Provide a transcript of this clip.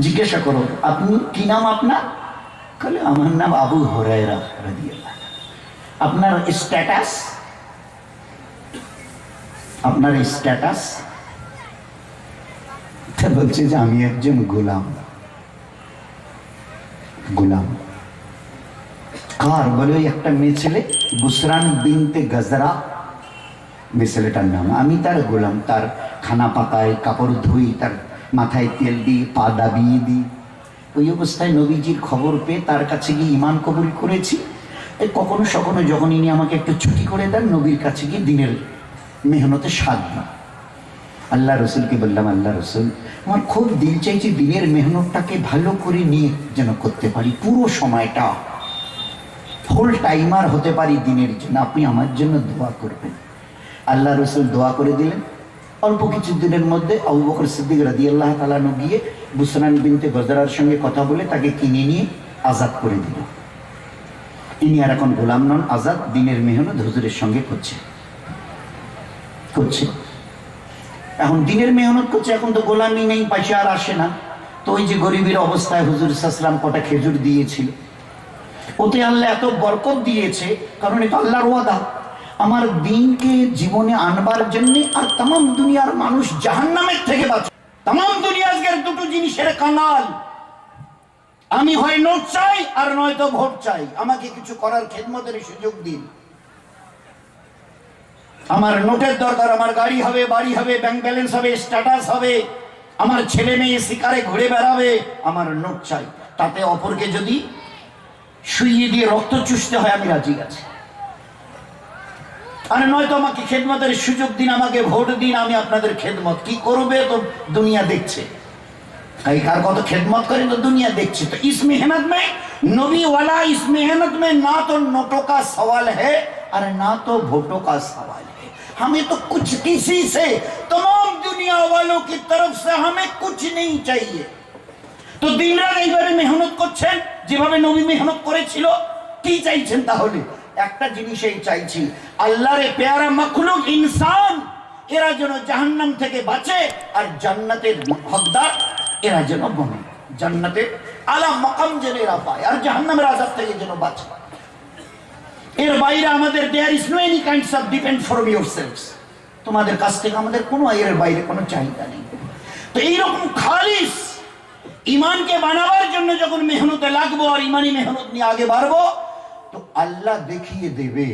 জিজ্ঞাসা করো, আপনি কি নাম আপনার? বলে আমার নাম আবু হরাইরা আপনার স্ট্যাটাস আপনার স্ট্যাটাস বলছে যে, আমি একজন গোলাম। গোলাম? কার? বলে, ওই একটা মেয়ে ছেলে, বুসরান বিনতে গজরা। মেয়ে ছেলেটার নাম। আমি তার গোলাম, তার খানা পাকাই কাপড় ধুই, তার মাথায় তেল দিই পা দাবিয়ে দিই ওই অবস্থায় নবীজির খবর পেয়ে তার কাছে গিয়ে ইমান কবুল করেছি। কখনো সখনো যখন ইনি আমাকে একটু ছুটি করে দেন, নবীর কাছে গিয়ে দিনের মেহনতে সাধ দিই। আল্লাহ রসুলকে বললাম, আল্লাহ রসুল আমার খুব দিল চাইছে দিনের মেহনতটাকে ভালো করে নিয়ে যেন করতে পারি, পুরো সময়টা। ফুল টাইমার হতে পারি দিনের জন্য, আপনি আমার জন্য দোয়া করবেন। আল্লাহ রসুল দোয়া করে দিলেন। অল্প কিছু দিনের মধ্যে আবু বকর সিদ্দিক রাদি আল্লাহ তালানু গিয়ে বুসরান বিনতে গজরার সঙ্গে কথা বলে তাকে কিনে নিয়ে আজাদ করে দিল। ইনি আর এখন গোলাম নন, আজাদ দিনের মেহনত হুজুরের সঙ্গে করছে। করছে। এখন দিনের মেহনত করছে, এখন তো গোলামি নেই পয়সা আর আসে না। তো ওই যে গরিবের অবস্থায় হুজুর সাসলাম কটা খেজুর দিয়েছিল। ওতে আল্লাহ এত বরকত দিয়েছে, কারণ এটা আল্লাহর ওয়াদা। আমার দিনকে জীবনে আনবার জন্য আর তাম দুনিয়ার মানুষ জাহান্নামের থেকে বাঁচে তাম দুনিয়া আজকের দুটো জিনিসের কাঙাল। আমি হয় নোট চাই আর নয়তো ভোট চাই। আমাকে কিছু করার খেদমতের সুযোগ দিন। আমার নোটের দরকার, আমার গাড়ি হবে, বাড়ি হবে ব্যাংক ব্যালেন্স হবে স্ট্যাটাস হবে। আমার ছেলে মেয়ে শিকারে ঘুরে বেড়াবে, আমার নোট চাই। তাতে অপরকে যদি শুইয়ে দিয়ে রক্ত চুষতে হয়, আমি রাজি আছি। আর নয়তো আমাকে খেদমতের সুযোগ দিন আমাকে ভোট দিন আমি আপনাদের খেদমত কি করবে তো দুনিয়া দেখছে कई कार को तो खिदमत करें तो दुनिया देखती तो इस मेहनत में नबी वाला इस मेहनत में ना तो नोटों का सवाल है और ना तो वोटों का सवाल है हमें तो कुछ किसी से तमाम दुनिया वालों की तरफ से हमें कुछ नहीं चाहिए তো দিন রাত এইভাবে মেহনত করছেন যেভাবে নবী মেহনত করেছিল কি চাইছেন তাহলে একটা জিনিসই চাইছি, আল্লাহরে পেয়ারা মখলুক ইনসান, এরা যেন জাহান্নাম থেকে বাঁচে আর জান্নাতের হকদার এরা যেন বনে। জান্নাতের আলা মকাম যেন এরা পায় আর জাহান্নামের আজাদ থেকে যেন বাঁচে। এর বাইরে আমাদের there is no any kinds of depend for yourselves তোমাদের কাছ থেকে আমাদের কোনো এর বাইরে কোনো চাহিদা নেই। তো এইরকম খালিস ইমানকে বানাবার জন্য যখন মেহনতে লাগবো আর ইমানি মেহনত নিয়ে আগে বাড়বো তো আল্লাহ দেখিয়ে দেবে